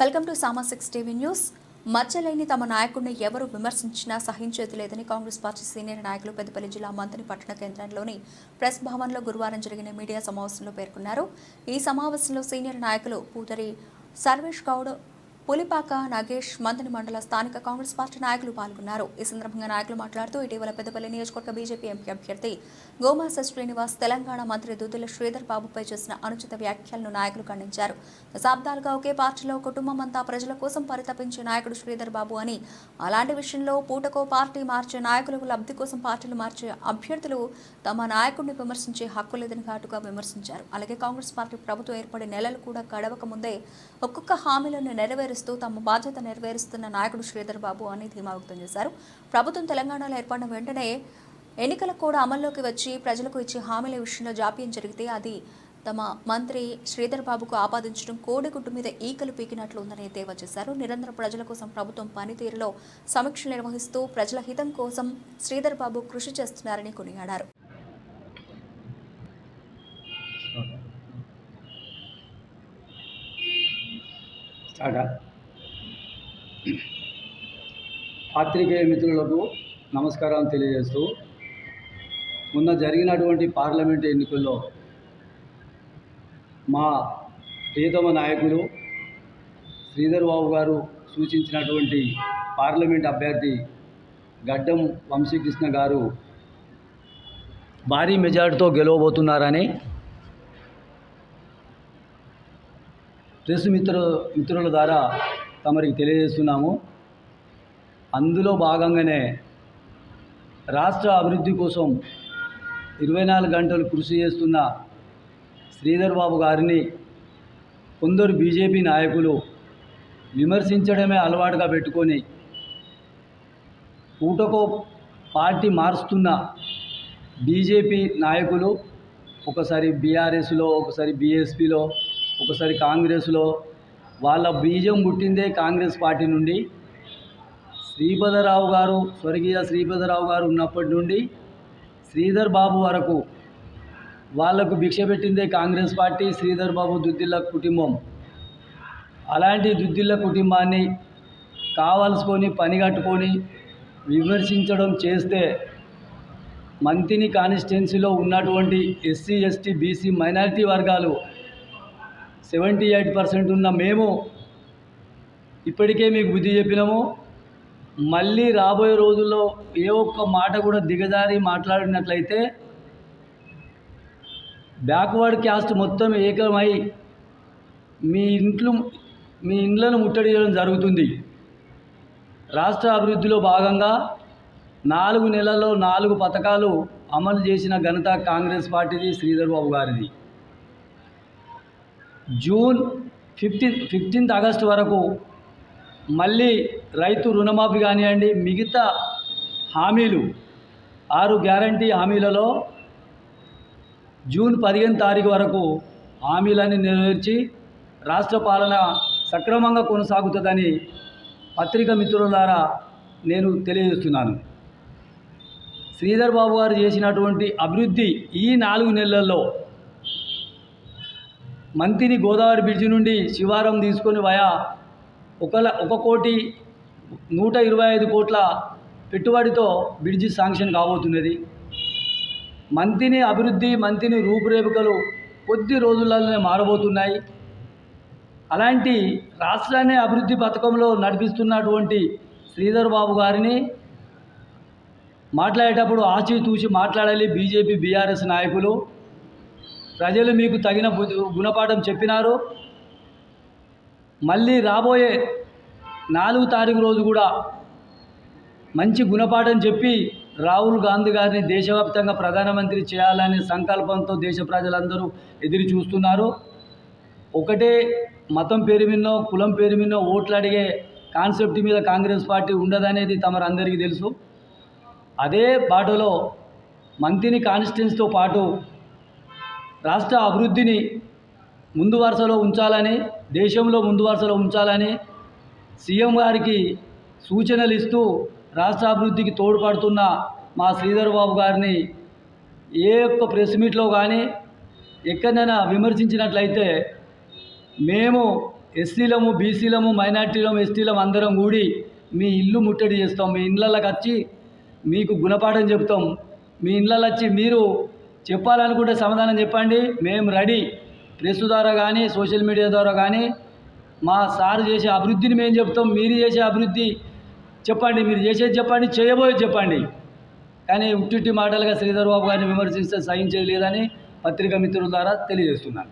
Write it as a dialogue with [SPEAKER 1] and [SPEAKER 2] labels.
[SPEAKER 1] Welcome to సామాసిక్స్ TV news. మచ్చలేని తమ నాయకుడిని ఎవరు విమర్శించినా సహించేది లేదని కాంగ్రెస్ పార్టీ సీనియర్ నాయకులు పెద్దపల్లి జిల్లా మంత్రి పట్టణ కేంద్రంలోని ప్రెస్ భవన్లో గురువారం జరిగిన మీడియా సమావేశంలో పేర్కొన్నారు. ఈ సమావేశంలో సీనియర్ నాయకులు పూతరి సర్వేష్ గౌడ్ పులిపాక నాగేష్ మందని మండల స్థానిక కాంగ్రెస్ పార్టీ నాయకులు పాల్గొన్నారు. ఈ సందర్భంగా నాయకులు మాట్లాడుతూ ఇటీవల పెద్దపల్లి నియోజకవర్గ బీజేపీ ఎంపీ అభ్యర్థి గోమాస శ్రీనివాస్ తెలంగాణ మంత్రి దుద్దుల శ్రీధర్ బాబుపై చేసిన అనుచిత వ్యాఖ్యలను నాయకులు ఖండించారు. దశాబ్దాలుగా ఒకే పార్టీలో కుటుంబం అంతా ప్రజల కోసం పరితపించే నాయకుడు శ్రీధర్ బాబు అని అలాంటి విషయంలో పూటకో పార్టీ మార్చే నాయకులకు లబ్ధి కోసం పార్టీలు మార్చే అభ్యర్థులు తమ నాయకుడిని విమర్శించే హక్కు లేదని ఘాటుగా విమర్శించారు. అలాగే కాంగ్రెస్ పార్టీ ప్రభుత్వం ఏర్పడే నెలలు కూడా గడవక ముందే ఒక్కొక్క హామీలను నెరవేరు నెరవేరుస్తూ తమ బాధ్యత నెరవేరుస్తున్న నాయకుడు శ్రీధర్ బాబు అని ధీమా వ్యక్తం చేశారు. ప్రభుత్వం తెలంగాణలో ఏర్పడిన వెంటనే ఎన్నికలకు కూడా అమల్లోకి వచ్చి ప్రజలకు ఇచ్చే హామీల విషయంలో జాప్యం జరిగితే అది తమ మంత్రి శ్రీధర్ బాబుకు ఆపాదించడం కోడిగుడ్డు మీద ఈకలు పీకినట్లు ఉందని ఎద్దేవా చేశారు. నిరంతరం ప్రజల కోసం ప్రభుత్వం పనితీరులో సమీక్షలు నిర్వహిస్తూ ప్రజల హితం కోసం శ్రీధర్ బాబు కృషి చేస్తున్నారని కొనియాడారు.
[SPEAKER 2] స్టార్ట్ పాత్రికేయ మిత్రులకు నమస్కారం తెలియజేస్తూ మొన్న జరిగినటువంటి పార్లమెంట్ ఎన్నికల్లో మా ప్రియతమ నాయకులు శ్రీధర్ బాబు గారు సూచించినటువంటి పార్లమెంట్ అభ్యర్థి గడ్డం వంశీకృష్ణ గారు భారీ మెజార్టీతో గెలవబోతున్నారని ప్రెస్ మిత్రు మిత్రుల ద్వారా తమరికి తెలియజేస్తున్నాము. అందులో భాగంగానే రాష్ట్ర అభివృద్ధి కోసం ఇరవై నాలుగు గంటలు కృషి చేస్తున్న శ్రీధర్ బాబు గారిని కొందరు బీజేపీ నాయకులు విమర్శించడమే అలవాటుగా పెట్టుకొని పూటకో పార్టీ మారుస్తున్న బీజేపీ నాయకులు ఒకసారి బీఆర్ఎస్లో ఒకసారి బీఎస్పీలో ఒకసారి కాంగ్రెస్లో వాళ్ళ బీజం పుట్టిందే కాంగ్రెస్ పార్టీ నుండి. శ్రీపదరావు గారు స్వర్గీయ శ్రీపదరావు గారు ఉన్నప్పటి నుండి శ్రీధర్ బాబు వరకు వాళ్ళకు భిక్ష పెట్టిందే కాంగ్రెస్ పార్టీ శ్రీధర్ బాబు దుద్దిల్ల కుటుంబం. అలాంటి దుద్దిల్ల కుటుంబాన్ని కావలసుకొని పని కట్టుకొని విమర్శించడం చేస్తే మంతిని కాన్స్టిట్యున్సీలో ఉన్నటువంటి ఎస్సీ ఎస్టీ బీసీ మైనారిటీ వర్గాలు సెవెంటీ ఎయిట్ పర్సెంట్ ఉన్న మేము ఇప్పటికే మీకు బుద్ధి చెప్పినాము. మళ్ళీ రాబోయే రోజుల్లో ఏ ఒక్క మాట కూడా దిగజారి మాట్లాడినట్లయితే బ్యాక్వర్డ్ క్యాస్ట్ మొత్తం ఏకమై మీ ఇంట్లో మీ ఇండ్లను ముట్టడి చేయడం జరుగుతుంది. రాష్ట్ర అభివృద్ధిలో భాగంగా నాలుగు నెలల్లో నాలుగు పథకాలు అమలు చేసిన ఘనత కాంగ్రెస్ పార్టీది శ్రీధర్ బాబు గారిది. జూన్ ఫిఫ్టీన్ ఫిఫ్టీన్త్ ఆగస్టు వరకు మళ్ళీ రైతు రుణమాఫీ కానివ్వండి మిగతా హామీలు ఆరు గ్యారంటీ హామీలలో జూన్ పదిహేను తారీఖు వరకు హామీలన్నీ నెరవేర్చి రాష్ట్ర పాలన సక్రమంగా కొనసాగుతుందని పత్రిక మిత్రుల ద్వారా నేను తెలియజేస్తున్నాను. శ్రీధర్ బాబు గారు చేసినటువంటి అభివృద్ధి ఈ నాలుగు నెలల్లో మంతిని గోదావరి బ్రిడ్జి నుండి శివారం తీసుకొని వయా ఒక ఒక కోటి నూట ఇరవై ఐదు కోట్ల పెట్టుబడితో బ్రిడ్జి శాంక్షన్ కాబోతున్నది. మంతిని అభివృద్ధి మంతిని రూపురేఖలు కొద్ది రోజులలోనే మారబోతున్నాయి. అలాంటి రాష్ట్రాన్ని అభివృద్ధి పథకంలో నడిపిస్తున్నటువంటి శ్రీధర్ బాబు గారిని మాట్లాడేటప్పుడు ఆచితూచి మాట్లాడాలి బీజేపీ బీఆర్ఎస్ నాయకులు. ప్రజలు మీకు తగిన గుణపాఠం చెప్పినారు. మళ్ళీ రాబోయే నాలుగు తారీఖు రోజు కూడా మంచి గుణపాఠం చెప్పి రాహుల్ గాంధీ గారిని దేశవ్యాప్తంగా ప్రధానమంత్రి చేయాలనే సంకల్పంతో దేశ ప్రజలందరూ ఎదురు చూస్తున్నారు. ఒకటే మతం పేరు మీదనో కులం పేరు మీదనో ఓట్లు అడిగే కాన్సెప్ట్ మీద కాంగ్రెస్ పార్టీ ఉండదనేది తమరందరికీ తెలుసు. అదే బాటలో మంత్రిని కాన్స్టిట్యున్సీతో పాటు రాష్ట్ర అభివృద్ధిని ముందు వరుసలో ఉంచాలని దేశంలో ముందు వరుసలో ఉంచాలని సీఎం గారికి సూచనలు ఇస్తూ రాష్ట్ర అభివృద్ధికి తోడ్పడుతున్న మా శ్రీధర్ బాబు గారిని ఏ ఒక్క ప్రెస్ మీట్లో కానీ ఎక్కడైనా విమర్శించినట్లయితే మేము ఎస్సీలము బీసీలము మైనార్టీలము ఎస్టీలము అందరం కూడి మీ ఇల్లు ముట్టడి చేస్తాం. మీ ఇళ్ళకి వచ్చి మీకు గుణపాఠం చెప్తాం. మీ ఇళ్ళకి వచ్చి మీరు చెప్పాలనుకుంటే సమాధానం చెప్పండి. మేము రెడీ. ప్రెస్ ద్వారా కానీ సోషల్ మీడియా ద్వారా కానీ మా సార్ చేసే అభివృద్ధిని మేము చెప్తాం. మీరు చేసే అభివృద్ధి చెప్పండి. మీరు చేసేది చెప్పండి. చేయబోయేది చెప్పండి. కానీ ఉట్టిట్టి మాటలుగా శ్రీధర్ బాబు గారిని విమర్శిస్తే సహించేది లేదని పత్రికా మిత్రుల ద్వారా తెలియజేస్తున్నాను.